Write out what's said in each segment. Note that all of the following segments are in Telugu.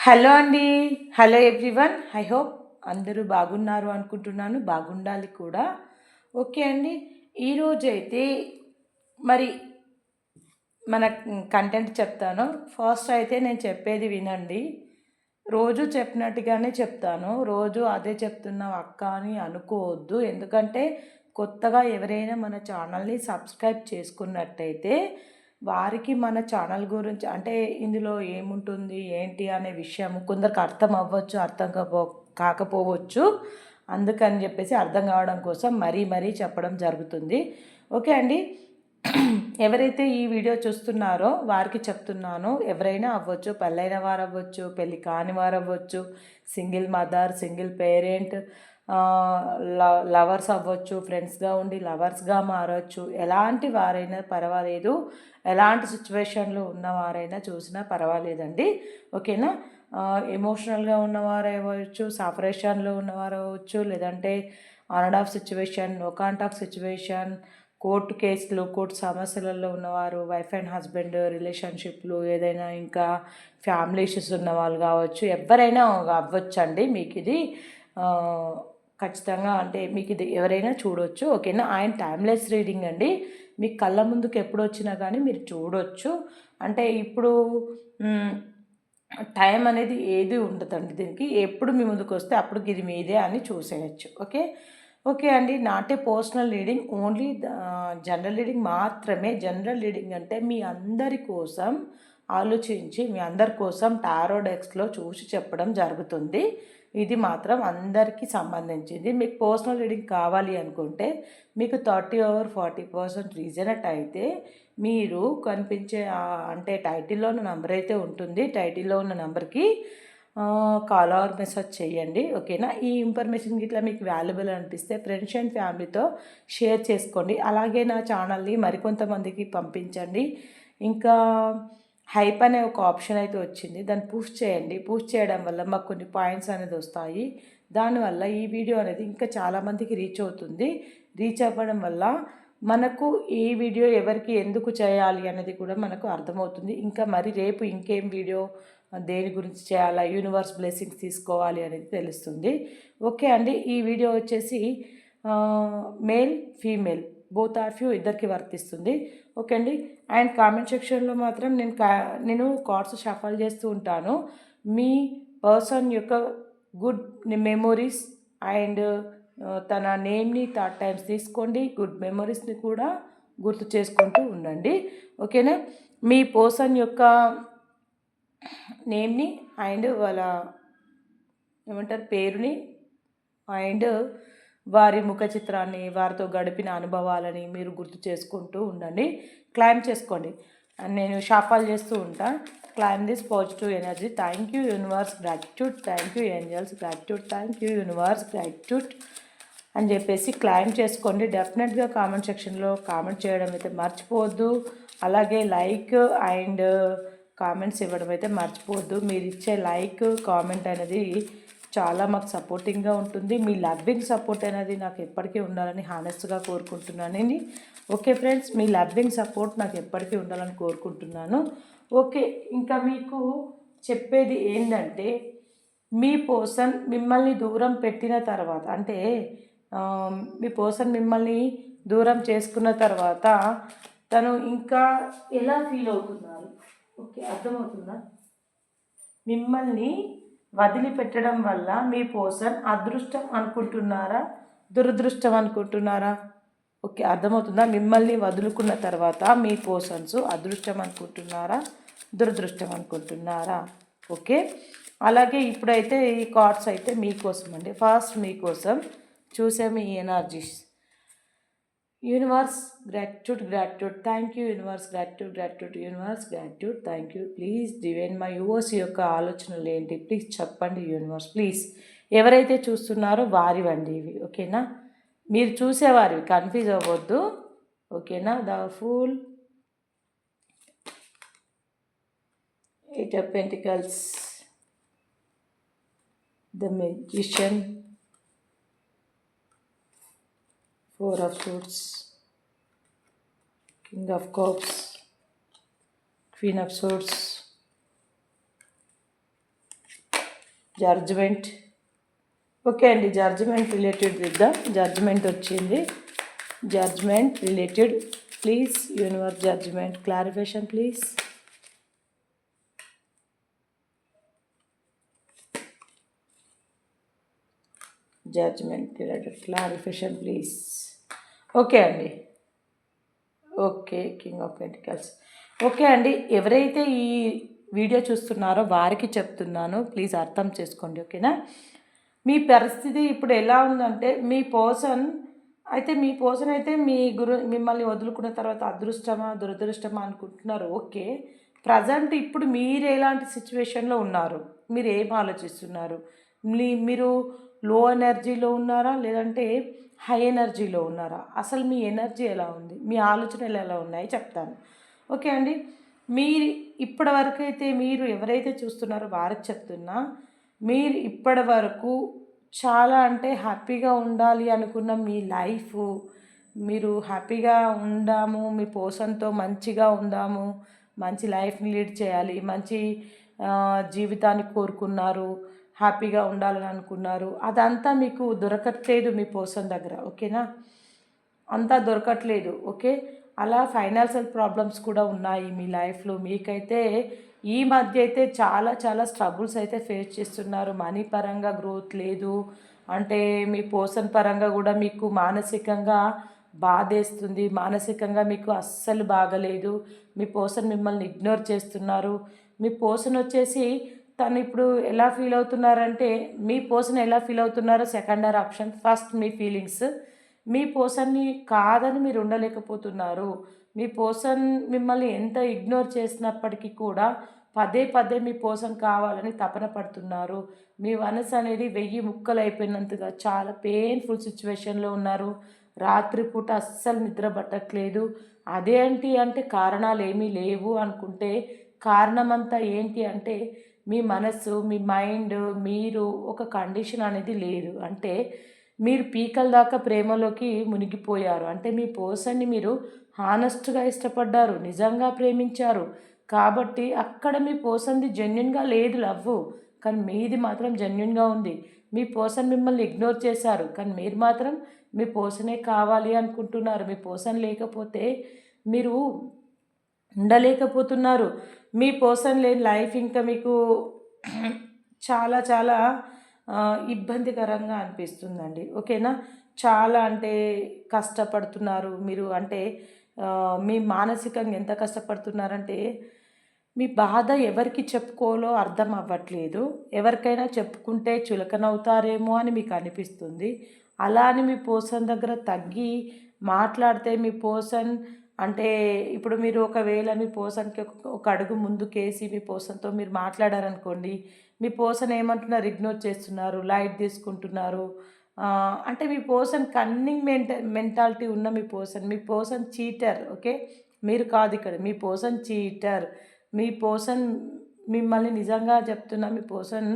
హలో అండి. Hello everyone. ఐ హోప్ అందరూ బాగున్నారు అనుకుంటున్నాను. బాగుండాలి కూడా. ఓకే అండి. ఈరోజు అయితే మరి మన కంటెంట్ చెప్తాను. ఫస్ట్ అయితే నేను చెప్పేది వినండి. రోజు చెప్పినట్టుగానే చెప్తాను. రోజు అదే చెప్తున్నావు అక్క అని అనుకోవద్దు. ఎందుకంటే కొత్తగా ఎవరైనా మన ఛానల్ని సబ్స్క్రైబ్ చేసుకున్నట్టయితే వారికి మన ఛానల్ గురించి అంటే ఇందులో ఏముంటుంది ఏంటి అనే విషయం కొందరికి అర్థం అవ్వచ్చు అర్థం కాపో కాకపోవచ్చు. అందుకని చెప్పేసి అర్థం కావడం కోసం మరీ మరీ చెప్పడం జరుగుతుంది. ఓకే అండి. ఎవరైతే ఈ వీడియో చూస్తున్నారో వారికి చెప్తున్నాను ఎవరైనా అవ్వచ్చు పెళ్ళైన వారు అవ్వచ్చు పెళ్ళి కాని వారు అవ్వచ్చు single mother single parent lovers అవ్వచ్చు ఫ్రెండ్స్గా ఉండి లవర్స్గా మారవచ్చు ఎలాంటి వారైనా పర్వాలేదు. ఎలాంటి సిచ్యువేషన్లో ఉన్నవారైనా చూసినా పర్వాలేదండి. ఓకేనా ఎమోషనల్గా ఉన్నవారు అవ్వచ్చు సపరేషన్లో ఉన్నవారు అవ్వచ్చు లేదంటే on and off situation no contact situation court కేసులు కోర్టు సమస్యలలో ఉన్నవారు వైఫ్ అండ్ హస్బెండ్ రిలేషన్షిప్లు ఏదైనా ఇంకా ఫ్యామిలీ ఇష్యూస్ ఉన్న వాళ్ళు కావచ్చు ఎవరైనా అవ్వచ్చండి మీకు ఇది. ఖచ్చితంగా అంటే మీకు ఇది ఎవరైనా చూడవచ్చు ఓకేనా? ఆయన టైమ్లెస్ రీడింగ్ అండి. మీ కళ్ళ ముందుకు ఎప్పుడు వచ్చినా కానీ మీరు చూడవచ్చు అంటే ఇప్పుడు టైం అనేది ఏది ఉండదండి దీనికి. ఎప్పుడు మీ ముందుకు వస్తే అప్పుడు ఇది మీదే అని చూసేయచ్చు. ఓకే? ఓకే అండి. నాటే personal reading only general reading మాత్రమే. జనరల్ రీడింగ్ అంటే మీ అందరి కోసం ఆలోచించి మీ అందరి కోసం టారో డెక్స్లో చూసి చెప్పడం జరుగుతుంది. ఇది మాత్రం అందరికీ సంబంధించింది. మీకు పర్సనల్ రీడింగ్ కావాలి అనుకుంటే మీకు థర్టీ ఓవర్ ఫార్టీ పర్సెంట్ రీజనట్ అయితే మీరు కనిపించే అంటే టైటిల్లో ఉన్న నెంబర్ అయితే ఉంటుంది. టైటిల్లో ఉన్న నెంబర్కి కాల్ ఆర్ మెసేజ్ చేయండి. ఓకేనా ఈ ఇన్ఫర్మేషన్ ఇట్లా మీకు వాల్యుబుల్ అనిపిస్తే ఫ్రెండ్స్ అండ్ ఫ్యామిలీతో షేర్ చేసుకోండి. అలాగే నా ఛానల్ని మరికొంతమందికి పంపించండి. ఇంకా హైప్ అనే ఒక ఆప్షన్ అయితే వచ్చింది. దాన్ని పుష్ చేయండి. పుష్ చేయడం వల్ల మాకు కొన్ని పాయింట్స్ అనేది వస్తాయి. దానివల్ల ఈ వీడియో అనేది ఇంకా చాలామందికి రీచ్ అవుతుంది. రీచ్ అవ్వడం వల్ల మనకు ఈ వీడియో ఎవరికి ఎందుకు చేయాలి అనేది కూడా మనకు అర్థమవుతుంది. ఇంకా మరి రేపు ఇంకేం వీడియో దేని గురించి చేయాలా యూనివర్స్ బ్లెస్సింగ్స్ తీసుకోవాలి అనేది తెలుస్తుంది. ఓకే అండి. ఈ వీడియో వచ్చేసి male female both of you ఇద్దరికి వర్తిస్తుంది. ఓకే అండి? అండ్ కామెంట్ సెక్షన్లో మాత్రం నేను కా నేను కార్డ్స్ షఫల్ చేస్తూ ఉంటాను. మీ పర్సన్ యొక్క గుడ్ మెమొరీస్ అండ్ తన నేమ్ని థర్డ్ టైమ్స్ తీసుకోండి. గుడ్ మెమొరీస్ని కూడా గుర్తు చేసుకుంటూ ఉండండి. ఓకేనా మీ పర్సన్ యొక్క నేమ్ని అండ్ వాళ్ళ ఏమంటారు పేరుని అండ్ వారి ముఖ చిత్రాన్ని వారితో గడిపిన అనుభవాలని మీరు గుర్తు చేసుకుంటూ ఉండండి. క్లైమ్ చేసుకోండి. నేను షాఫాల్ చేస్తూ ఉంటా. Claim this positive energy thank you universe gratitude thank you angels gratitude thank you universe gratitude అని చెప్పేసి క్లైమ్ చేసుకోండి. డెఫినెట్గా కామెంట్ సెక్షన్లో కామెంట్ చేయడం అయితే మర్చిపోవద్దు. అలాగే లైక్ అండ్ కామెంట్స్ ఇవ్వడం అయితే మర్చిపోవద్దు. మీరు ఇచ్చే లైక్ కామెంట్ అనేది చాలా మాకు సపోర్టింగ్గా ఉంటుంది. మీ లవ్వింగ్ సపోర్ట్ అనేది నాకు ఎప్పటికీ ఉండాలని హానెస్ట్గా కోరుకుంటున్నానండి ఓకే ఫ్రెండ్స్ మీ లవ్వింగ్ సపోర్ట్ నాకు ఎప్పటికీ ఉండాలని కోరుకుంటున్నాను. ఓకే ఇంకా మీకు చెప్పేది ఏంటంటే మీ పర్సన్ మిమ్మల్ని దూరం పెట్టిన తర్వాత అంటే మీ పర్సన్ మిమ్మల్ని దూరం చేసుకున్న తర్వాత తను ఇంకా ఎలా ఫీల్ అవుతున్నారు? ఓకే అర్థమవుతుందా? మిమ్మల్ని వదిలిపెట్టడం వల్ల మీ పోసన్ అదృష్టం అనుకుంటున్నారా? దురదృష్టం అనుకుంటున్నారా? ఓకే అర్థమవుతుందా? మిమ్మల్ని వదులుకున్న తర్వాత మీ పోర్సన్స్ అదృష్టం అనుకుంటున్నారా? దురదృష్టం అనుకుంటున్నారా? ఓకే అలాగే ఇప్పుడైతే ఈ కార్డ్స్ అయితే మీకోసం అండి ఫస్ట్ మీకోసం చూసాము ఈ energies. Universe gratitude gratitude thank you universe gratitude gratitude universe gratitude thank you please divine my universe యొక్క ఆలోచనలు ఏంటి? ప్లీజ్ చెప్పండి యూనివర్స్ ప్లీజ్ ఎవరైతే చూస్తున్నారో వారివండి ఇవి. ఓకేనా? మీరు చూసేవారివి. కన్ఫ్యూజ్ అవ్వద్దు. ఓకేనా? The full eight of pentacles the magician four of swords king of cups queen of swords judgement okay అండి జడ్జ్మెంట్ రిలేటెడ్ ఇద్దాం జడ్జ్మెంట్ వచ్చింది. Judgement related please universe judgement clarification please judgement related clarification please okay అండి. Okay king of pentacles okay అండి ఎవరైతే ఈ వీడియో చూస్తున్నారో వారికి చెప్తున్నాను. ప్లీజ్ అర్థం చేసుకోండి ఓకేనా? మీ పరిస్థితి ఇప్పుడు ఎలా ఉందంటే మీ పర్సన్ అయితే మీ పర్సన్ అయితే మీ గురు మిమ్మల్ని వదులుకున్న తర్వాత అదృష్టమా దురదృష్టమా అనుకుంటున్నారు. ఓకే. ప్రజెంట్ ఇప్పుడు మీరు ఎలాంటి సిచ్యువేషన్లో ఉన్నారు? మీరు ఏం ఆలోచిస్తున్నారు? మీ మీరు లో ఎనర్జీలో ఉన్నారా? లేదంటే హై ఎనర్జీలో ఉన్నారా? అసలు మీ ఎనర్జీ ఎలా ఉంది? మీ ఆలోచనలు ఎలా ఉన్నాయి? చెప్తాను. ఓకే అండి. మీరు ఇప్పటి వరకు అయితే మీరు ఎవరైతే చూస్తున్నారో వారికి చెప్తున్నా మీరు ఇప్పటి వరకు చాలా అంటే హ్యాపీగా ఉండాలి అనుకున్న మీ లైఫ్ మీరు హ్యాపీగా ఉందాము మీ పోషన్తో మంచిగా ఉందాము మంచి లైఫ్ని లీడ్ చేయాలి మంచి జీవితాన్ని కోరుకున్నారు హ్యాపీగా ఉండాలని అనుకున్నారు. అదంతా మీకు దొరకట్లేదు మీ పర్సన్ దగ్గర ఓకేనా? అంతా దొరకట్లేదు ఓకే? అలా ఫైనాన్షియల్ ప్రాబ్లమ్స్ కూడా ఉన్నాయి మీ లైఫ్లో. మీకైతే ఈ మధ్య అయితే చాలా చాలా స్ట్రగుల్స్ అయితే ఫేస్ చేస్తున్నారు. మనీ పరంగా గ్రోత్ లేదు. అంటే మీ పోషన్ పరంగా కూడా మీకు మానసికంగా బాధేస్తుంది. మానసికంగా మీకు అస్సలు బాగలేదు. మీ పోషన్ మిమ్మల్ని ఇగ్నోర్ చేస్తున్నారు. మీ పోషన్ వచ్చేసి తను ఇప్పుడు ఎలా ఫీల్ అవుతున్నారంటే మీ పోషన్ ఎలా ఫీల్ అవుతున్నారో సెకండరీ ఆప్షన్. ఫస్ట్ మీ ఫీలింగ్స్. మీ పోసన్ని కాదని మీరు ఉండలేకపోతున్నారు. మీ పోసన్ మిమ్మల్ని ఎంత ఇగ్నోర్ చేసినప్పటికీ కూడా పదే పదే మీ పోసన్ కావాలని తపన పడుతున్నారు. మీ మనసు అనేది వెయ్యి ముక్కలు అయిపోయినంతగా చాలా పెయిన్ఫుల్ సిచ్యువేషన్లో ఉన్నారు. రాత్రిపూట అస్సలు నిద్ర పట్టట్లేదు. అదేంటి అంటే కారణాలు ఏమీ లేవు అనుకుంటే కారణమంతా ఏంటి అంటే మీ మనస్సు మీ మైండ్ మీరు ఒక కండిషన్ అనేది లేదు. అంటే మీరు పీకల దాకా ప్రేమలోకి మునిగిపోయారు. అంటే మీ పర్సన్ని మీరు హానెస్ట్గా ఇష్టపడ్డారు నిజంగా ప్రేమించారు. కాబట్టి అక్కడ మీ పర్సన్ది జెన్యున్గా లేదు లవ్ కానీ మీది మాత్రం జెన్యున్గా ఉంది. మీ పర్సన్ మిమ్మల్ని ఇగ్నోర్ చేశారు. కానీ మీరు మాత్రం మీ పర్సనే కావాలి అనుకుంటున్నారు. మీ పర్సన్ లేకపోతే మీరు ఉండలేకపోతున్నారు. మీ పర్సన్ లేని లైఫ్ ఇంకా మీకు చాలా చాలా ఇబ్బందికరంగా అనిపిస్తుందండి. ఓకేనా? చాలా అంటే కష్టపడుతున్నారు. మీరు అంటే మీ మానసికంగా ఎంత కష్టపడుతున్నారంటే మీ బాధ ఎవరికి చెప్పుకోవాలో అర్థం అవ్వట్లేదు. ఎవరికైనా చెప్పుకుంటే చులకనవుతారేమో అని మీకు అనిపిస్తుంది. అలా అని మీ పోసన్ దగ్గర తగ్గి మాట్లాడితే మీ పోసన్ అంటే ఇప్పుడు మీరు ఒకవేళ మీ పోసన్కి ఒక ఒక అడుగు ముందుకేసి మీ పోసన్తో మీరు మాట్లాడారనుకోండి మీ పోసన్ ఏమంటున్నారు? ఇగ్నోర్ చేస్తున్నారు లైట్ తీసుకుంటున్నారు. అంటే మీ పోసన్ కన్నింగ్ మెంట మెంటాలిటీ ఉన్న మీ పోసన్ మీ పోసన్ చీటర్ ఓకే? మీరు కాదు ఇక్కడ మీ పోసన్ చీటర్. మీ పోసన్ మిమ్మల్ని నిజంగా చెప్తున్నా మీ పోసన్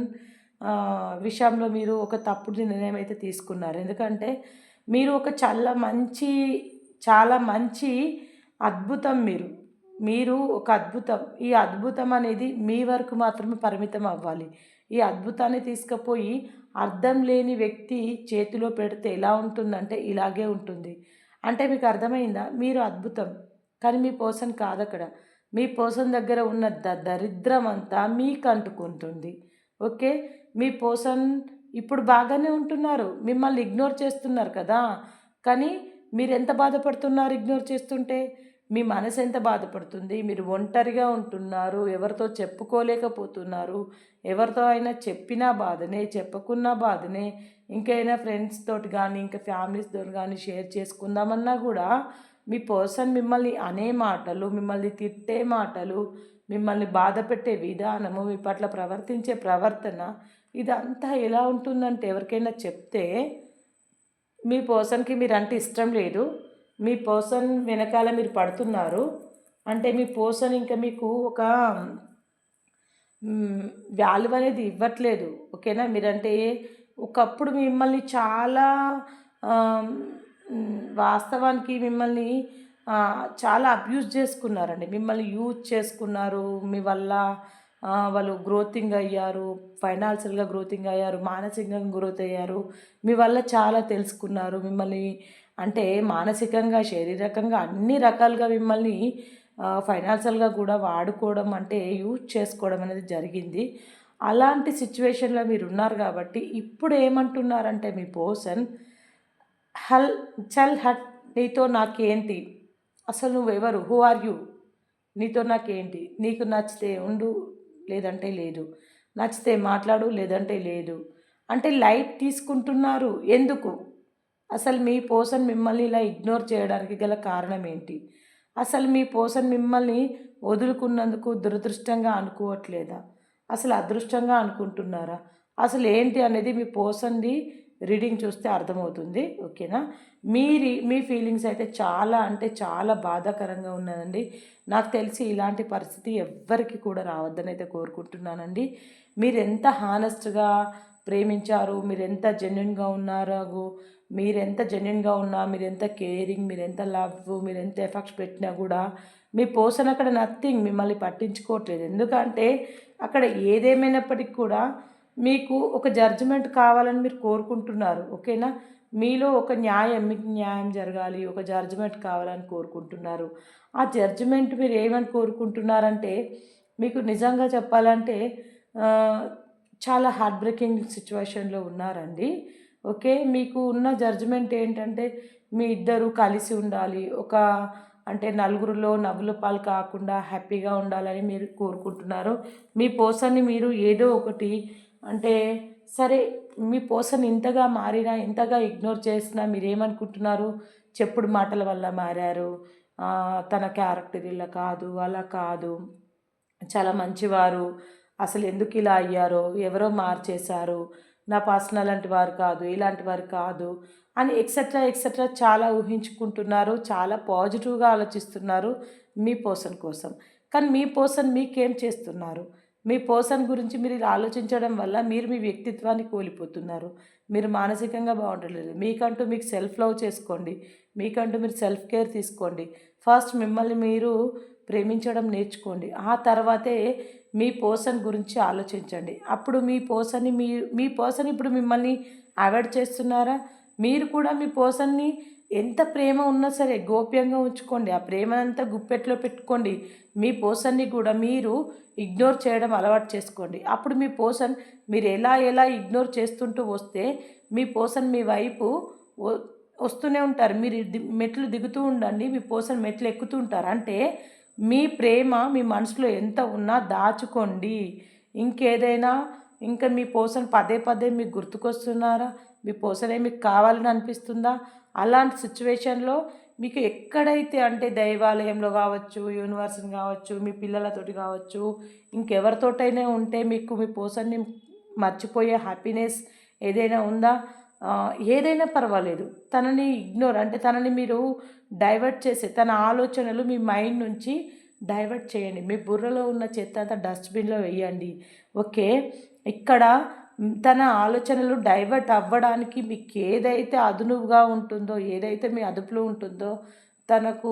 విషయంలో మీరు ఒక తప్పుడు నిర్ణయం అయితే తీసుకున్నారు. ఎందుకంటే మీరు ఒక చాలా మంచి చాలా మంచి అద్భుతం మీరు. మీరు ఒక అద్భుతం. ఈ అద్భుతం అనేది మీ వరకు మాత్రమే పరిమితం అవ్వాలి. ఈ అద్భుతాన్ని తీసుకుపోయి అర్థం లేని వ్యక్తి చేతిలో పెడితే ఎలా ఉంటుందంటే ఇలాగే ఉంటుంది. అంటే మీకు అర్థమైందా? మీరు అద్భుతం. కానీ మీ పర్సన్ కాదు అక్కడ మీ పర్సన్ దగ్గర ఉన్న ద దరిద్రం అంతా మీకు అంటుకుంటుంది. ఓకే? మీ పర్సన్ ఇప్పుడు బాగానే ఉంటున్నారు. మిమ్మల్ని ఇగ్నోర్ చేస్తున్నారు కదా. కానీ మీరు ఎంత బాధపడుతున్నారు ఇగ్నోర్ చేస్తుంటే? మీ మనసు ఎంత బాధపడుతుంది? మీరు ఒంటరిగా ఉంటున్నారు ఎవరితో చెప్పుకోలేకపోతున్నారు ఎవరితో అయినా చెప్పినా బాధనే చెప్పకున్నా బాధనే ఇంకైనా ఫ్రెండ్స్ తోటి కానీ ఇంకా ఫ్యామిలీస్ తోటి కానీ షేర్ చేసుకుందామన్నా కూడా మీ పర్సన్ మిమ్మల్ని అనే మాటలు మిమ్మల్ని తిట్టే మాటలు మిమ్మల్ని బాధ పెట్టే విధానము మీ పట్ల ప్రవర్తించే ప్రవర్తన ఇదంతా ఎలా ఉంటుందంటే ఎవరికైనా చెప్తే మీ పర్సన్కి మీరు అంటే ఇష్టం లేదు. మీ పర్సన్ వెనకాల మీరు పడుతున్నారు. అంటే మీ పర్సన్ ఇంకా మీకు ఒక వాల్యూ అనేది ఇవ్వట్లేదు. ఓకేనా? మీరంటే ఒకప్పుడు మిమ్మల్ని చాలా వాస్తవానికి మిమ్మల్ని చాలా అబ్యూజ్ చేసుకున్నారండి. మిమ్మల్ని యూజ్ చేసుకున్నారు. మీ వల్ల వాళ్ళు గ్రోతింగ్ అయ్యారు ఫైనాన్షియల్గా గ్రోతింగ్ అయ్యారు మానసికంగా గ్రోత్ అయ్యారు. మీ వల్ల చాలా తెలుసుకున్నారు. మిమ్మల్ని అంటే మానసికంగా శారీరకంగా అన్ని రకాలుగా మిమ్మల్ని ఫైనాన్షియల్గా కూడా వాడుకోవడం అంటే యూజ్ చేసుకోవడం అనేది జరిగింది. అలాంటి సిచ్యువేషన్లో మీరు ఉన్నారు కాబట్టి ఇప్పుడు ఏమంటున్నారంటే మీ పర్సన్ హల్ చల్ హట్ నీతో నాకేంటి? అసలు నువ్వెవరు? హూ ఆర్ యూ నీతో నాకేంటి? నీకు నచ్చితే ఉండు లేదంటే లేదు. నచ్చితే మాట్లాడు లేదంటే లేదు. అంటే లైట్ తీసుకుంటున్నారు. ఎందుకు? అసలు మీ పోసన్ మిమ్మల్ని ఇలా ఇగ్నోర్ చేయడానికి గల కారణం ఏంటి అసలు మీ పోసన్ మిమ్మల్ని వదులుకున్నందుకు దురదృష్టంగా అనుకోవట్లేదా? అసలు అదృష్టంగా అనుకుంటున్నారా? అసలు ఏంటి అనేది మీ పోసన్ది రీడింగ్ చూస్తే అర్థమవుతుంది ఓకేనా? మీరి మీ ఫీలింగ్స్ అయితే చాలా అంటే చాలా బాధాకరంగా ఉన్నదండి. నాకు తెలిసి ఇలాంటి పరిస్థితి ఎవ్వరికి కూడా రావద్దని అయితే కోరుకుంటున్నానండి. మీరు ఎంత హానెస్ట్గా ప్రేమించారు మీరు ఎంత జెన్యున్గా ఉన్నారో మీరు ఎంత జెన్యున్గా ఉన్నా మీరు ఎంత కేరింగ్ మీరు ఎంత లవ్ మీరు ఎంత ఎఫెక్ట్స్ పెట్టినా కూడా మీ పర్సన్ అక్కడ నథింగ్ మిమ్మల్ని పట్టించుకోవట్లేదు. ఎందుకంటే అక్కడ ఏదేమైనప్పటికీ కూడా మీకు ఒక జడ్జిమెంట్ కావాలని మీరు కోరుకుంటున్నారు ఓకేనా? మీలో ఒక న్యాయం మీకు న్యాయం జరగాలి ఒక జడ్జిమెంట్ కావాలని కోరుకుంటున్నారు. ఆ జడ్జిమెంట్ మీరు ఏమని కోరుకుంటున్నారంటే మీకు నిజంగా చెప్పాలంటే చాలా హార్ట్ బ్రేకింగ్ సిచ్యువేషన్లో ఉన్నారండి. ఓకే? మీకు ఉన్న జడ్జిమెంట్ ఏంటంటే మీ ఇద్దరు కలిసి ఉండాలి ఒక అంటే నలుగురిలో నవ్వుల పాలు కాకుండా హ్యాపీగా ఉండాలని మీరు కోరుకుంటున్నారు. మీ పర్సన్ని మీరు ఏదో ఒకటి అంటే సరే మీ పర్సన్ ఇంతగా మారినా ఇంతగా ఇగ్నోర్ చేసినా మీరు ఏమనుకుంటున్నారు చెప్పుడు మాటల వల్ల మారారు. తన క్యారెక్టర్ ఇలా కాదు అలా కాదు. చాలా మంచివారు. అసలు ఎందుకు ఇలా అయ్యారో? ఎవరో మార్చేశారు. నా పర్సనల్ లాంటి వారు కాదు ఇలాంటి వారు కాదు అని ఎక్సెట్రా ఎక్సెట్రా చాలా ఊహించుకుంటున్నారు. చాలా పాజిటివ్గా ఆలోచిస్తున్నారు మీ పర్సన్ కోసం. కానీ మీ పర్సన్ మీకేం చేస్తున్నారు? మీ పర్సన్ గురించి మీరు ఇలా ఆలోచించడం వల్ల మీరు మీ వ్యక్తిత్వాన్ని కోల్పోతున్నారు. మీరు మానసికంగా బాగుండలేదు. మీకంటూ మీకు సెల్ఫ్ లవ్ చేసుకోండి. మీకంటూ మీరు సెల్ఫ్ కేర్ తీసుకోండి. ఫస్ట్ మిమ్మల్ని మీరు ప్రేమించడం నేర్చుకోండి. ఆ తర్వాతే మీ పర్సన్ గురించి ఆలోచించండి. అప్పుడు మీ పర్సన్ని మీ మీ పర్సన్ ఇప్పుడు మిమ్మల్ని అవాయిడ్ చేస్తున్నారా? మీరు కూడా మీ పర్సన్ని ఎంత ప్రేమ ఉన్నా సరే గోప్యంగా ఉంచుకోండి. ఆ ప్రేమనంతా గుప్పెట్లో పెట్టుకోండి. మీ పోసన్ని కూడా మీరు ఇగ్నోర్ చేయడం అలవాటు చేసుకోండి. అప్పుడు మీ పోసన్ మీరు ఎలా ఎలా ఇగ్నోర్ చేస్తుంటూ వస్తే మీ పోసన్ మీ వైపు వస్తూనే ఉంటారు. మీరు ది- మెట్లు దిగుతూ ఉండండి. మీ పోసన్ మెట్లు ఎక్కుతూ ఉంటారు. అంటే మీ ప్రేమ మీ మనసులో ఎంత ఉన్నా దాచుకోండి. ఇంకేదైనా ఇంకా మీ పోసన్ పదే పదే మీకు గుర్తుకొస్తున్నారా? మీ పోసన్ మీకు కావాలని అనిపిస్తుందా? అలాంటి సిచ్యువేషన్లో మీకు ఎక్కడైతే అంటే దైవాలయంలో కావచ్చు యూనివర్సిటీ కావచ్చు మీ పిల్లలతోటి కావచ్చు ఇంకెవరితోటైనా ఉంటే మీకు మీ పోసన్ని మర్చిపోయే హ్యాపీనెస్ ఏదైనా ఉందా? ఏదైనా పర్వాలేదు. తనని ఇగ్నోర్ అంటే తనని మీరు డైవర్ట్ చేసే తన ఆలోచనలు మీ మైండ్ నుంచి డైవర్ట్ చేయండి. మీ బుర్రలో ఉన్న చెత్త అంతా డస్ట్బిన్లో వేయండి. ఓకే? ఇక్కడ తన ఆలోచనలు డైవర్ట్ అవ్వడానికి మీకు ఏదైతే అదునుగా ఉంటుందో ఏదైతే మీ అదుపులో ఉంటుందో తనకు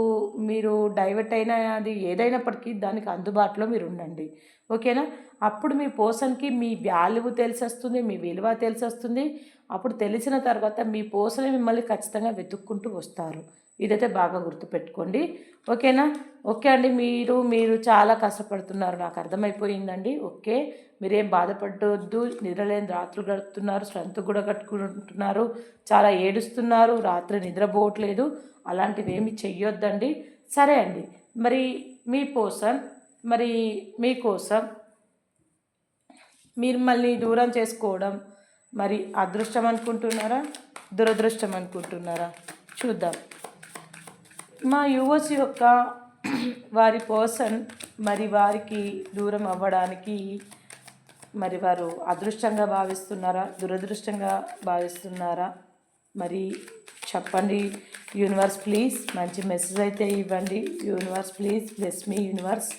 మీరు డైవర్ట్ అయినా అది ఏదైనప్పటికీ దానికి అందుబాటులో మీరు ఉండండి ఓకేనా? అప్పుడు మీ పోసన్కి మీ వాల్యూ తెలిసొస్తుంది మీ విలువ తెలిసొస్తుంది. అప్పుడు తెలిసిన తర్వాత మీ పోసని మిమ్మల్ని ఖచ్చితంగా వెతుక్కుంటూ వస్తారు. ఇదైతే బాగా గుర్తుపెట్టుకోండి. ఓకేనా? ఓకే అండి. మీరు మీరు చాలా కష్టపడుతున్నారు. నాకు అర్థమైపోయిందండి. ఓకే. మీరేం బాధపడవద్దు నిద్రలేని రాత్రులు గడుపుతున్నారు స్ట్రెంత్ కూడా కట్టుకుంటున్నారు చాలా ఏడుస్తున్నారు రాత్రి నిద్రపోవట్లేదు అలాంటివి ఏమి చెయ్యొద్దండి. సరే అండి మరి మీ పర్సన్ మరి మీకోసం మిమ్మల్ని దూరం చేసుకోవడం మరి అదృష్టం అనుకుంటున్నారా దురదృష్టం అనుకుంటున్నారా? చూద్దాం. మా యువస్ యొక్క వారి పర్సన్ మరి వారికి దూరం అవ్వడానికి మరి వారు అదృష్టంగా భావిస్తున్నారా? దురదృష్టంగా భావిస్తున్నారా? మరి చెప్పండి. యూనివర్స్ ప్లీజ్ మంచి మెసేజ్ అయితే ఇవ్వండి. Universe please bless me universe.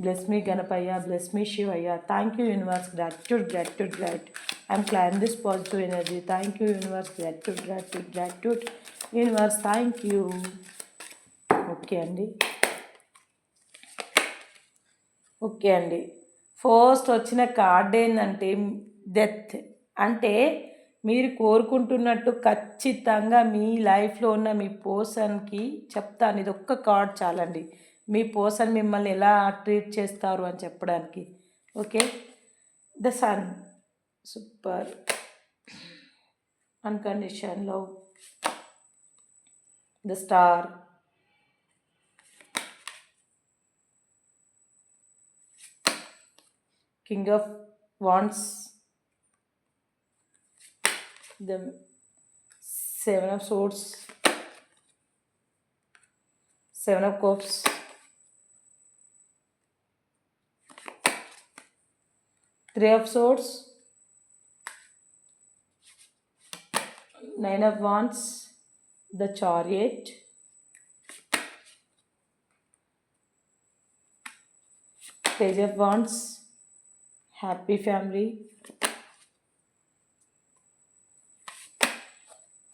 Bless me Ganapayya bless me Shivayya. Thank you universe. Gratitude gratitude gratitude. I'm claim this positive energy. Thank you universe. Gratitude gratitude gratitude. Universe thank you. Okay అండి. ఓకే అండి. ఫస్ట్ వచ్చిన కార్డ్ ఏంటంటే డెత్ అంటే మీరు కోరుకుంటున్నట్టు ఖచ్చితంగా మీ లైఫ్లో ఉన్న మీ పర్సన్కి చెప్తాను. ఇది ఒక్క కార్డ్ చాలండి. మీ పర్సన్ మిమ్మల్ని ఎలా ట్రీట్ చేస్తారు అని చెప్పడానికి. Okay? The sun super unconditional love the star king of wands. The seven of swords. Seven of cups. Three of swords. Nine of wands. The chariot. Page of wands happy family.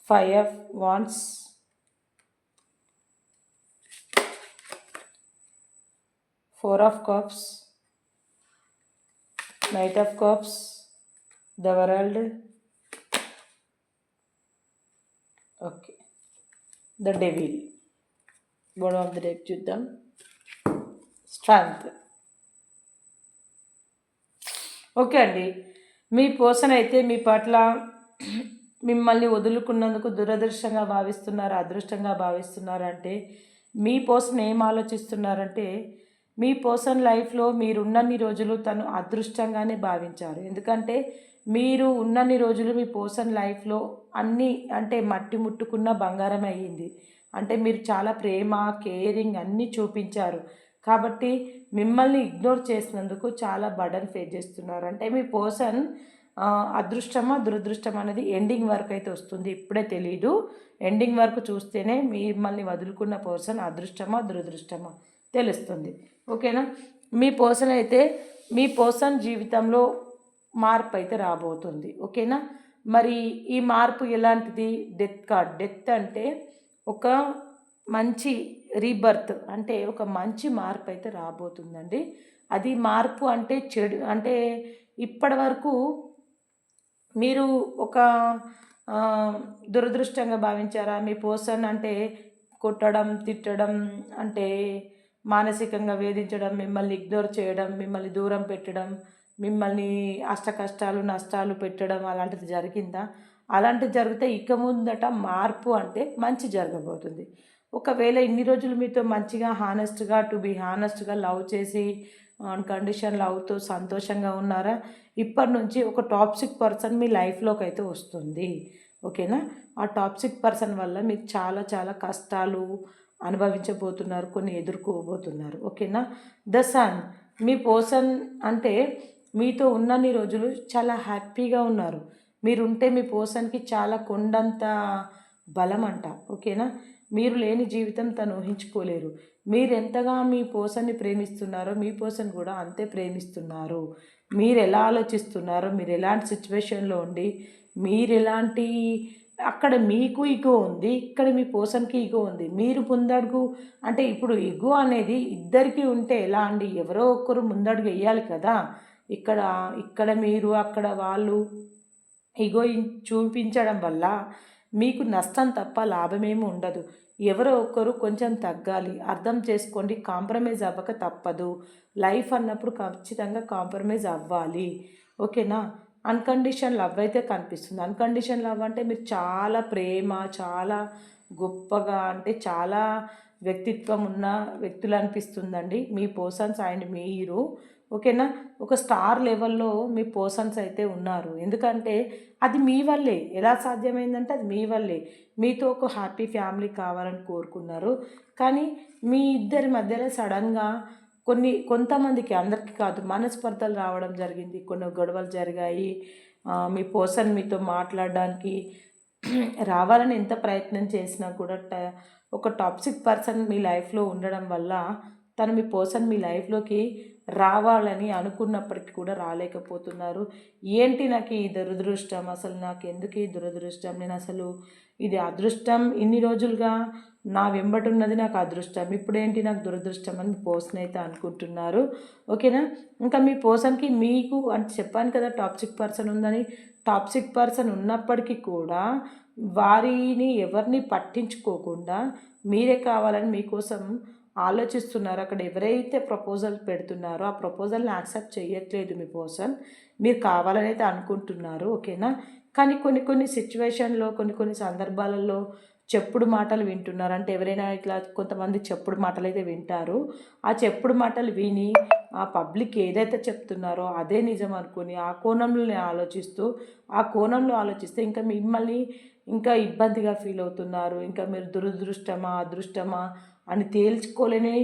5 of wands four of cups. Knight of cups. The world. Okay. The devil. One of the deck chuddam strength. Okay అండి. మీ పోషణ అయితే మీ పట్ల మిమ్మల్ని వదులుకున్నందుకు దురదృష్టంగా భావిస్తున్నారు అదృష్టంగా భావిస్తున్నారు అంటే మీ పోషణ ఏం ఆలోచిస్తున్నారంటే మీ పోషన్ లైఫ్లో మీరున్నన్ని రోజులు తను అదృష్టంగానే భావించారు. ఎందుకంటే మీరు ఉన్నన్ని రోజులు మీ పోషన్ లైఫ్లో అన్నీ అంటే మట్టి ముట్టుకున్న బంగారం అయ్యింది. అంటే మీరు చాలా ప్రేమ కేరింగ్ అన్నీ చూపించారు. కాబట్టి మిమ్మల్ని ఇగ్నోర్ చేసినందుకు చాలా బర్డన్ ఫేస్ చేస్తున్నారు. అంటే మీ పర్సన్ అదృష్టమా దురదృష్టం అనేది ఎండింగ్ వరకు అయితే వస్తుంది. ఇప్పుడే తెలియదు ఎండింగ్ వరకు చూస్తేనే మిమ్మల్ని వదులుకున్న పర్సన్ అదృష్టమా దురదృష్టమా తెలుస్తుంది. ఓకేనా? మీ పర్సన్ అయితే మీ పర్సన్ జీవితంలో మార్పు అయితే రాబోతుంది. ఓకేనా? మరి ఈ మార్పు ఎలాంటిది? Death card. డెత్ అంటే ఒక మంచి రీబర్త్ అంటే ఒక మంచి మార్పు అయితే రాబోతుందండి. అది మార్పు అంటే చెడు అంటే ఇప్పటి వరకు మీరు ఒక దురదృష్టంగా భావించారా? మీ పర్సన్ అంటే కొట్టడం తిట్టడం అంటే మానసికంగా వేధించడం మిమ్మల్ని ఇగ్నోర్ చేయడం మిమ్మల్ని దూరం పెట్టడం మిమ్మల్ని అష్ట కష్టాలు నష్టాలు పెట్టడం అలాంటిది జరిగిందా? అలాంటిది జరిగితే ఇక ముందట మార్పు అంటే మంచి జరగబోతుంది. ఒకవేళ ఇన్ని రోజులు మీతో మంచిగా హానెస్ట్గా టు బీ హానెస్ట్గా లవ్ చేసి కండిషన్ లవ్తో సంతోషంగా ఉన్నారా? ఇప్పటి నుంచి ఒక టాప్సిక్ పర్సన్ మీ లైఫ్లోకి అయితే వస్తుంది. ఓకేనా ఆ టాప్సిక్ పర్సన్ వల్ల మీకు చాలా చాలా కష్టాలు అనుభవించబోతున్నారు కొన్ని ఎదుర్కోబోతున్నారు. ఓకేనా ద సన్ మీ పర్సన్ అంటే మీతో ఉన్నన్ని రోజులు చాలా హ్యాపీగా ఉన్నారు. మీరుంటే మీ పర్సన్కి చాలా కొండంత బలం అంట ఓకేనా మీరు లేని జీవితం తను ఊహించుకోలేరు. మీరు ఎంతగా మీ పోసన్ని ప్రేమిస్తున్నారో మీ పోసన్ కూడా అంతే ప్రేమిస్తున్నారు. మీరు ఎలా ఆలోచిస్తున్నారో మీరు ఎలాంటి సిచ్యువేషన్లో ఉండి మీరు ఎలాంటి అక్కడ మీకు ఇగో ఉంది ఇక్కడ మీ పోసన్కి ఇగో ఉంది మీరు ముందడుగు అంటే ఇప్పుడు ఇగో అనేది ఇద్దరికి ఉంటే ఎలా అండి? ఎవరో ఒకరు ముందడుగు వేయాలి కదా. ఇక్కడ ఇక్కడ మీరు అక్కడ వాళ్ళు ఇగో చూపించడం వల్ల మీకు నష్టం తప్ప లాభమేమి ఉండదు. ఎవరో ఒక్కరు కొంచెం తగ్గాలి. అర్థం చేసుకోండి. కాంప్రమైజ్ అవ్వక తప్పదు. లైఫ్ అన్నప్పుడు ఖచ్చితంగా కాంప్రమైజ్ అవ్వాలి. ఓకేనా? అన్కండిషన్ లవ్ అయితే కనిపిస్తుంది. అన్కండిషన్ లవ్ అంటే మీరు చాలా ప్రేమ చాలా గొప్పగా అంటే చాలా వ్యక్తిత్వం ఉన్న వ్యక్తులు అనిపిస్తుందండి. మీ పర్సన్స్ అండ్ మీరు ఓకేనా? ఒక స్టార్ లెవెల్లో మీ పర్సన్స్ అయితే ఉన్నారు. ఎందుకంటే అది మీ వల్లే. ఎలా సాధ్యమైందంటే అది మీ వల్లే. మీతో ఒక హ్యాపీ ఫ్యామిలీ కావాలని కోరుకున్నారు. కానీ మీ ఇద్దరి మధ్యలో సడన్గా కొన్ని కొంతమందికి అందరికీ కాదు మనస్పర్ధలు రావడం జరిగింది. కొన్ని గొడవలు జరిగాయి. మీ పర్సన్ మీతో మాట్లాడడానికి రావాలని ఎంత ప్రయత్నం చేసినా కూడా ఒక టాక్సిక్ పర్సన్ మీ లైఫ్లో ఉండడం వల్ల తను మీ పర్సన్ మీ లైఫ్లోకి రావాలని అనుకున్నప్పటికీ కూడా రాలేకపోతున్నారు. ఏంటి నాకు ఈ దురదృష్టం? అసలు నాకు ఎందుకు ఈ దురదృష్టం? నేను అసలు ఇది అదృష్టం? ఇన్ని రోజులుగా నా వెంబటి ఉన్నది నాకు అదృష్టం. ఇప్పుడేంటి నాకు దురదృష్టం అని పోసన్ అయితే అనుకుంటున్నారు. ఓకేనా? ఇంకా మీ పోసన్కి మీకు అంటే చెప్పాను కదా టాప్సిక్ పర్సన్ ఉందని. టాప్సిక్ పర్సన్ ఉన్నప్పటికీ కూడా వారిని ఎవరిని పట్టించుకోకుండా మీరే కావాలని మీకోసం ఆలోచిస్తున్నారు. అక్కడ ఎవరైతే ప్రపోజల్ పెడుతున్నారో ఆ ప్రపోజల్ని యాక్సెప్ట్ చేయట్లేదు మీ పర్సన్ మీరు కావాలని అయితే అనుకుంటున్నారు ఓకేనా? కానీ కొన్ని కొన్ని సిచ్యువేషన్లో కొన్ని కొన్ని సందర్భాలలో చెప్పుడు మాటలు వింటున్నారు. అంటే ఎవరైనా ఇట్లా కొంతమంది చెప్పుడు మాటలు అయితే వింటారు. ఆ చెప్పుడు మాటలు విని ఆ పబ్లిక్ ఏదైతే చెప్తున్నారో అదే నిజం అనుకుని ఆ కోణంలో ఆలోచిస్తూ ఆ కోణంలో ఆలోచిస్తే ఇంకా మిమ్మల్ని ఇంకా ఇబ్బందిగా ఫీల్ అవుతున్నారు. ఇంకా మీరు దురదృష్టమా అదృష్టమా అని తేల్చుకోలేని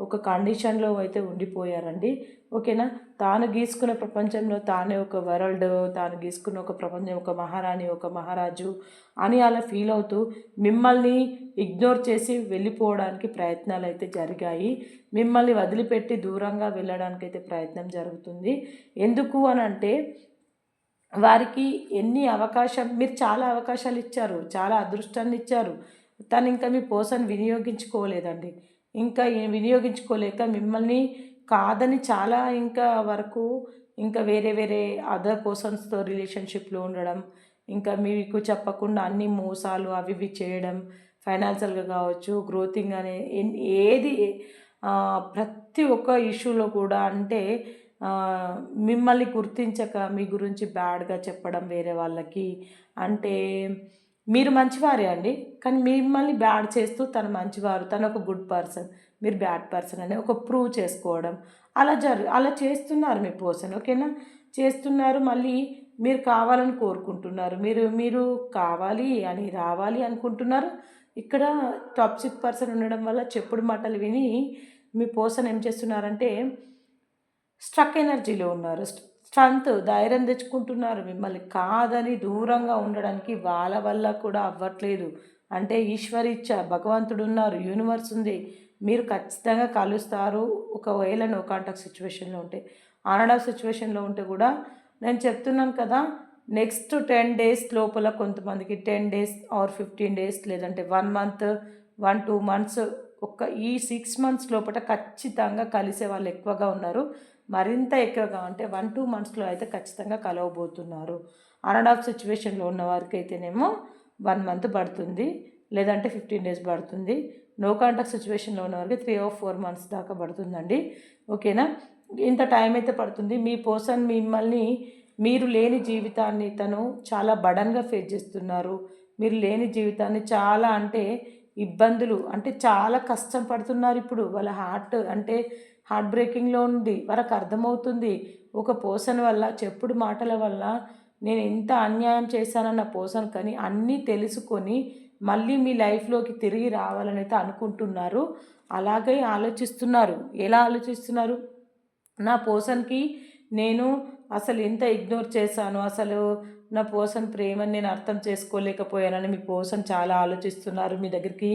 ఒక కండిషన్లో అయితే ఉండిపోయారండి. ఓకేనా? తాను గీసుకున్న ప్రపంచంలో తానే ఒక వరల్డ్ తాను గీసుకున్న ఒక ప్రపంచం ఒక మహారాణి ఒక మహారాజు అని అలా ఫీల్ అవుతూ మిమ్మల్ని ఇగ్నోర్ చేసి వెళ్ళిపోవడానికి ప్రయత్నాలు అయితే జరిగాయి. మిమ్మల్ని వదిలిపెట్టి దూరంగా వెళ్ళడానికి అయితే ప్రయత్నం జరుగుతుంది. ఎందుకు అని అంటే వారికి ఎన్ని అవకాశం మీరు చాలా అవకాశాలు ఇచ్చారు చాలా అదృష్టాన్ని ఇచ్చారు. తను ఇంకా మీ పోసన్ వినియోగించుకోలేదండి. ఇంకా వినియోగించుకోలేక మిమ్మల్ని కాదని చాలా ఇంకా వరకు ఇంకా వేరే వేరే అదర్ పర్సన్స్తో రిలేషన్షిప్లో ఉండడం ఇంకా మీకు చెప్పకుండా అన్ని మోసాలు అవి ఇవి చేయడం ఫైనాన్షియల్గా కావచ్చు గ్రోతింగ్ అనే ఏది ప్రతి ఒక్క ఇష్యూలో కూడా అంటే మిమ్మల్ని గుర్తించక మీ గురించి బ్యాడ్గా చెప్పడం వేరే వాళ్ళకి అంటే మీరు మంచివారే అండి. కానీ మిమ్మల్ని బ్యాడ్ చేస్తూ తను మంచివారు తను ఒక గుడ్ పర్సన్ మీరు బ్యాడ్ పర్సన్ అని ఒక ప్రూవ్ చేసుకోవడం. అలా జరు అలా చేస్తున్నారు మీ పర్సన్ ఓకేనా చేస్తున్నారు మళ్ళీ మీరు కావాలని కోరుకుంటున్నారు. మీరు మీరు కావాలి అని రావాలి అనుకుంటున్నారు. ఇక్కడ టాప్సిక్ పర్సన్ ఉండడం వల్ల చెప్పుడు మాటలు విని మీ పర్సన్ ఏం చేస్తున్నారంటే స్ట్రక్ ఎనర్జీలో ఉన్నారు. స్ట్రెంత్ ధైర్యం తెచ్చుకుంటున్నారు. మిమ్మల్ని కాదని దూరంగా ఉండడానికి వాళ్ళ వల్ల కూడా అవ్వట్లేదు. అంటే ఈశ్వరిచ్చ భగవంతుడు ఉన్నారు యూనివర్స్ ఉంది. మీరు ఖచ్చితంగా కలుస్తారు. ఒకవేళ నో కాంటాక్ట్ సిచ్యువేషన్లో ఉంటే ఆన్ ఆఫ్ సిచ్యువేషన్లో ఉంటే కూడా నేను చెప్తున్నాను కదా నెక్స్ట్ టెన్ డేస్ లోపల కొంతమందికి ten days or fifteen days లేదంటే one month one two months ఒక ఈ సిక్స్ మంత్స్ లోపల ఖచ్చితంగా కలిసే వాళ్ళు ఎక్కువగా ఉన్నారు. మరింత ఎక్కువగా అంటే వన్ టూ మంత్స్లో అయితే ఖచ్చితంగా కలవబోతున్నారు. ఆన్ అండ్ ఆఫ్ సిచ్యువేషన్లో ఉన్న వారికి అయితేనేమో వన్ మంత్ పడుతుంది లేదంటే ఫిఫ్టీన్ డేస్ పడుతుంది. నో కాంటాక్ట్ సిచ్యువేషన్లో ఉన్న వారికి త్రీ ఆర్ ఫోర్ మంత్స్ దాకా పడుతుందండి. ఓకేనా ఇంత టైం అయితే పడుతుంది. మీ పర్సన్ మిమ్మల్ని మీరు లేని జీవితాన్ని తను చాలా బడన్గా ఫేస్ చేస్తున్నారు. మీరు లేని జీవితాన్ని చాలా అంటే ఇబ్బందులు. అంటే చాలా కష్టం పడుతున్నారు ఇప్పుడు. వాళ్ళ హార్ట్ అంటే హార్ట్ బ్రేకింగ్లో ఉంది. వాళ్ళకి అర్థమవుతుంది. ఒక పోసన్ వల్ల చెప్పుడు మాటల వల్ల నేను ఎంత అన్యాయం చేశానన్న పోసన్ కానీ అన్నీ తెలుసుకొని మళ్ళీ మీ లైఫ్లోకి తిరిగి రావాలని అయితే అనుకుంటున్నారు. అలాగే ఆలోచిస్తున్నారు. ఎలా ఆలోచిస్తున్నారు? నా పోసన్కి నేను అసలు ఎంత ఇగ్నోర్ చేశాను? అసలు నా పోసన్ ప్రేమని నేను అర్థం చేసుకోలేకపోయానని మీ పోసన్ చాలా ఆలోచిస్తున్నారు. మీ దగ్గరికి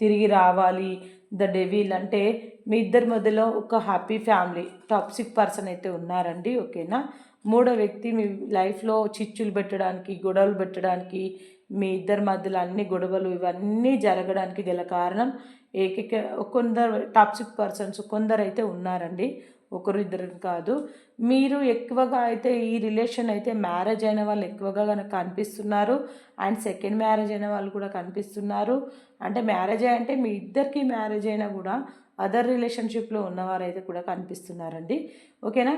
తిరిగి రావాలి. ద డెవిల్ అంటే మీ ఇద్దరి మధ్యలో ఒక హ్యాపీ ఫ్యామిలీ టాక్సిక్ పర్సన్ అయితే ఉన్నారండి. ఓకేనా? మూడో వ్యక్తి మీ లైఫ్లో చిచ్చులు పెట్టడానికి గొడవలు పెట్టడానికి మీ ఇద్దరి మధ్యలో అన్ని గొడవలు ఇవన్నీ జరగడానికి గల కారణం ఏకైక కొందరు టాక్సిక్ పర్సన్స్ కొందరు అయితే ఉన్నారండి. ఒకరు ఇద్దరు కాదు. మీరు ఎక్కువగా అయితే ఈ రిలేషన్ అయితే మ్యారేజ్ అయిన వాళ్ళు ఎక్కువగా కనుక కనిపిస్తున్నారు. అండ్ సెకండ్ మ్యారేజ్ అయిన వాళ్ళు కూడా కనిపిస్తున్నారు. అంటే మ్యారేజ్ అంటే మీ ఇద్దరికి మ్యారేజ్ అయినా కూడా అదర్ రిలేషన్షిప్లో ఉన్నవారైతే కూడా కనిపిస్తున్నారండి. ఓకేనా?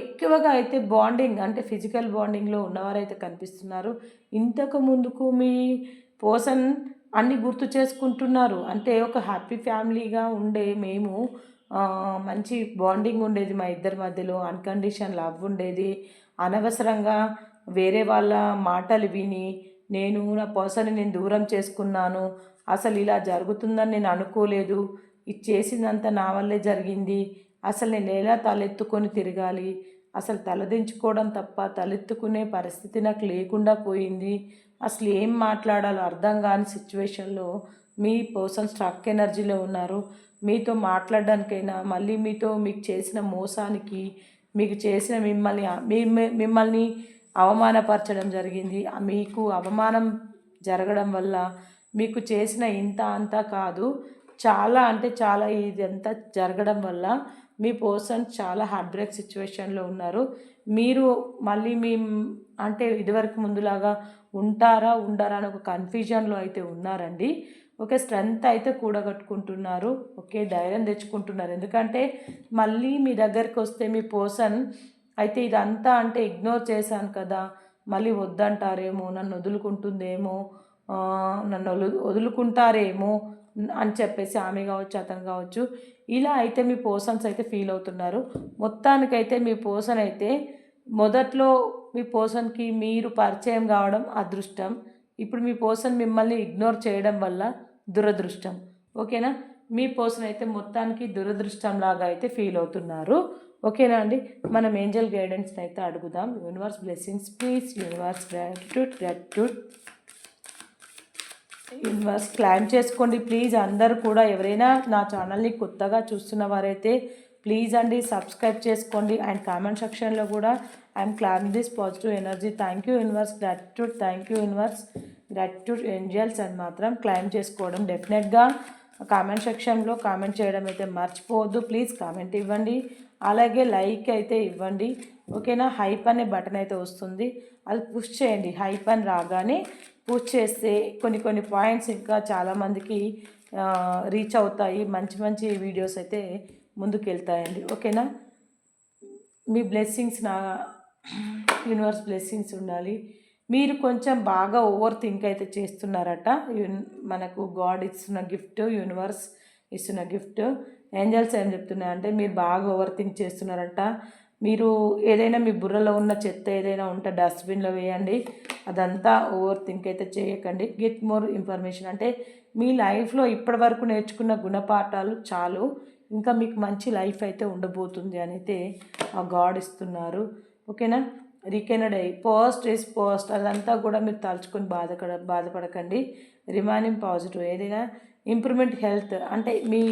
ఎక్కువగా అయితే బాండింగ్ అంటే ఫిజికల్ బాండింగ్లో ఉన్నవారైతే కనిపిస్తున్నారు. ఇంతకు ముందుకు మీ పర్సన్ అన్ని గుర్తు చేసుకుంటున్నారు. అంటే ఒక హ్యాపీ ఫ్యామిలీగా ఉండే మేము మంచి బాండింగ్ ఉండేది మా ఇద్దరి మధ్యలో అన్కండిషన్ లవ్ ఉండేది. అనవసరంగా వేరే వాళ్ళ మాటలు విని నేను నా పర్సన్ని నేను దూరం చేసుకున్నాను. అసలు ఇలా జరుగుతుందని నేను అనుకోలేదు. ఇది చేసిందంతా నా వల్లే జరిగింది. అసలు నేను ఎలా తలెత్తుకొని తిరగాలి? అసలు తలదించుకోవడం తప్ప తలెత్తుకునే పరిస్థితి నాకు లేకుండా పోయింది. అసలు ఏం మాట్లాడాలో అర్థం కాని సిచ్యువేషన్లో మీ పర్సన్ స్ట్రక్ ఎనర్జీలో ఉన్నారు. మీతో మాట్లాడడానికైనా మళ్ళీ మీతో మీకు చేసిన మోసానికి మీకు చేసిన మిమ్మల్ని మీ- మిమ్మల్ని అవమానపరచడం జరిగింది. మీకు అవమానం జరగడం వల్ల మీకు చేసిన ఇంత అంతా కాదు. చాలా అంటే చాలా ఇదంతా జరగడం వల్ల మీ పర్సన్ చాలా హార్ట్ బ్రేక్ సిచ్యువేషన్లో ఉన్నారు. మీరు మళ్ళీ మీ అంటే ఇదివరకు ముందులాగా ఉంటారా ఉండారా అని ఒక కన్ఫ్యూజన్లో అయితే ఉన్నారండి. ఓకే స్ట్రెంత్ అయితే కూడగట్టుకుంటున్నారు ఓకే ధైర్యం తెచ్చుకుంటున్నారు. ఎందుకంటే మళ్ళీ మీ దగ్గరికి వస్తే మీ పర్సన్ అయితే ఇదంతా అంటే ఇగ్నోర్ చేశాను కదా మళ్ళీ వద్దంటారేమో నన్ను వదులుకుంటుందేమో నన్ను వదులుకుంటారేమో అని చెప్పేసి ఆమె కావచ్చు అతను కావచ్చు ఇలా అయితే మీ పర్సన్స్ అయితే ఫీల్ అవుతున్నారు. మొత్తానికైతే మీ పర్సన్ అయితే మొదట్లో మీ పర్సన్కి మీరు పరిచయం కావడం అదృష్టం. ఇప్పుడు మీ పర్సన్ మిమ్మల్ని ఇగ్నోర్ చేయడం వల్ల దురదృష్టం. ఓకేనా? మీ పర్సన్ అయితే మొత్తానికి దురదృష్టం లాగా అయితే ఫీల్ అవుతున్నారు. ఓకేనా అండి? మనం ఏంజల్ గైడెన్స్ని అయితే అడుగుదాం. Universe blessings please universe gratitude gratitude universe claim చేసుకోండి ప్లీజ్ అందరూ కూడా ఎవరైనా నా ఛానల్ని కొత్తగా చూస్తున్న వారైతే ప్లీజ్ అండి సబ్స్క్రైబ్ చేసుకోండి. అండ్ కామెంట్ సెక్షన్లో కూడా I'm claim this positive energy thank you universe gratitude thank you universe gratitude angels అని మాత్రం క్లైమ్ చేసుకోవడం. డెఫినెట్గా కామెంట్ సెక్షన్లో కామెంట్ చేయడం అయితే మర్చిపోవద్దు. ప్లీజ్ కామెంట్ ఇవ్వండి. అలాగే లైక్ అయితే ఇవ్వండి. ఓకేనా? హైప్ అనే బటన్ అయితే వస్తుంది. అది పుష్ చేయండి. హైప్ అని రాగానే పుష్ చేస్తే కొన్ని కొన్ని పాయింట్స్ ఇంకా చాలామందికి రీచ్ అవుతాయి. మంచి మంచి వీడియోస్ అయితే ముందుకు వెళ్తాయండి ఓకేనా? మీ బ్లెస్సింగ్స్ నా యూనివర్స్ బ్లెస్సింగ్స్ ఉండాలి. మీరు కొంచెం బాగా ఓవర్ థింక్ అయితే చేస్తున్నారట. మనకు గాడ్ ఇస్తున్న గిఫ్ట్ యూనివర్స్ ఇస్తున్న గిఫ్ట్ ఏంజల్స్ ఏం చెప్తున్నాయంటే మీరు బాగా ఓవర్ థింక్ చేస్తున్నారట. మీరు ఏదైనా మీ బుర్రలో ఉన్న చెత్త ఏదైనా ఉంటే డస్ట్బిన్లో వేయండి. అదంతా ఓవర్ థింక్ అయితే చేయకండి. Get more information. అంటే మీ లైఫ్లో ఇప్పటివరకు నేర్చుకున్న గుణపాఠాలు చాలు. ఇంకా మీకు మంచి లైఫ్ అయితే ఉండబోతుంది అని అయితే ఆ గాడ్ ఇస్తున్నారు. ఓకేనా? రికెనడ్ అయ్యి పోస్ట్ ఇస్ పోస్ట్ అదంతా కూడా మీరు తలుచుకొని బాధపడ బాధపడకండి. Remaining positive. ఏదైనా ఇంప్రూవ్మెంట్ హెల్త్ అంటే మీ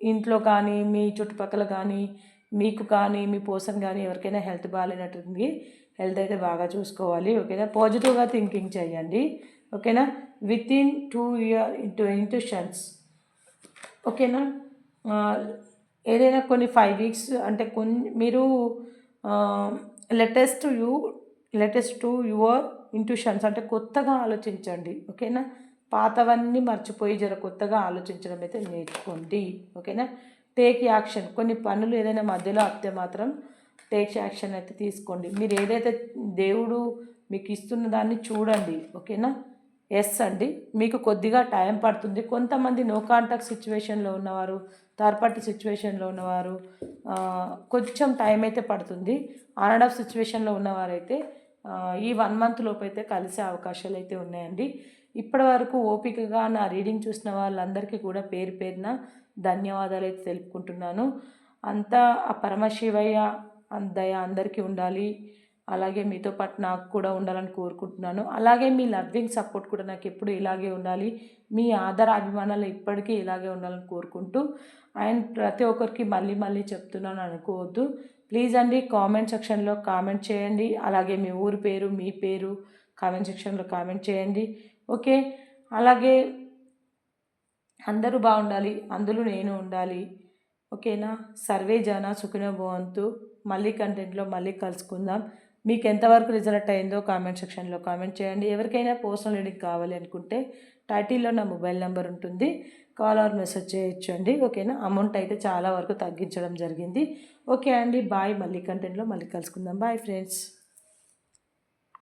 ఇంట్లో కానీ మీ చుట్టుపక్కల కానీ మీకు కానీ మీ పర్సన్ కానీ ఎవరికైనా హెల్త్ బాగాలేనట్టుంది. హెల్త్ అయితే బాగా చూసుకోవాలి ఓకేనా? పాజిటివ్గా థింకింగ్ చేయండి ఓకేనా? With in to your into intuitions ఓకేనా? ఏదైనా కొన్ని ఫైవ్ వీక్స్ అంటే కొన్ని మీరు latest you latest to your intuitions అంటే కొత్తగా ఆలోచించండి ఓకేనా? పాతవన్నీ మర్చిపోయి జర కొత్తగా ఆలోచించడం అయితే నేర్చుకోండి ఓకేనా? టేక్ యాక్షన్ కొన్ని పనులు ఏదైనా మధ్యలో ఆపితే మాత్రం టేక్ యాక్షన్ అయితే తీసుకోండి. మీరు ఏదైతే దేవుడు మీకు ఇస్తున్న దాన్ని చూడండి ఓకేనా? ఎస్ అండి. మీకు కొద్దిగా టైం పడుతుంది. కొంతమంది నో కాంటాక్ట్ సిచ్యువేషన్లో ఉన్నవారు థర్డ్ పార్టీ సిచ్యువేషన్లో ఉన్నవారు కొంచెం టైం అయితే పడుతుంది. ఆన్ అండ్ ఆఫ్ సిచ్యువేషన్లో ఉన్నవారైతే ఈ వన్ మంత్ లోపు అయితే కలిసే అవకాశాలు అయితే ఉన్నాయండి. ఇప్పటి వరకు ఓపికగా నా రీడింగ్ చూసిన వాళ్ళందరికీ కూడా పేరు పేరున ధన్యవాదాలు అయితే తెలుపుకుంటున్నాను. అంతా ఆ పరమశివయ్య దయ అందరికీ ఉండాలి. అలాగే మీతో పాటు నాకు కూడా ఉండాలని కోరుకుంటున్నాను. అలాగే మీ లవ్వింగ్ సపోర్ట్ కూడా నాకు ఎప్పుడు ఇలాగే ఉండాలి. మీ ఆధార అభిమానాలు ఇప్పటికీ ఇలాగే ఉండాలని కోరుకుంటూ అండ్ ప్రతి ఒక్కరికి మళ్ళీ మళ్ళీ చెప్తున్నాను అనుకోవద్దు. ప్లీజ్ అండి కామెంట్ సెక్షన్లో కామెంట్ చేయండి. అలాగే మీ ఊరి పేరు మీ పేరు కామెంట్ సెక్షన్లో కామెంట్ చేయండి. ఓకే? అలాగే అందరూ బాగుండాలి అందులో నేను ఉండాలి. ఓకేనా? సర్వే జానా సుఖిన భవంతు. మళ్ళీ కంటెంట్లో మళ్ళీ కలుసుకుందాం. మీకు ఎంతవరకు రిజల్ట్ అయిందో కామెంట్ సెక్షన్లో కామెంట్ చేయండి. ఎవరికైనా పర్సనల్ రీడింగ్ కావాలి అనుకుంటే టైటిల్లో నా మొబైల్ నెంబర్ ఉంటుంది. కాల్ ఆర్ మెసేజ్ చేయొచ్చు అండి ఓకేనా? అమౌంట్ అయితే చాలా వరకు తగ్గించడం జరిగింది. ఓకే అండి బాయ్. మళ్ళీ కంటెంట్లో మళ్ళీ కలుసుకుందాం. Bye friends.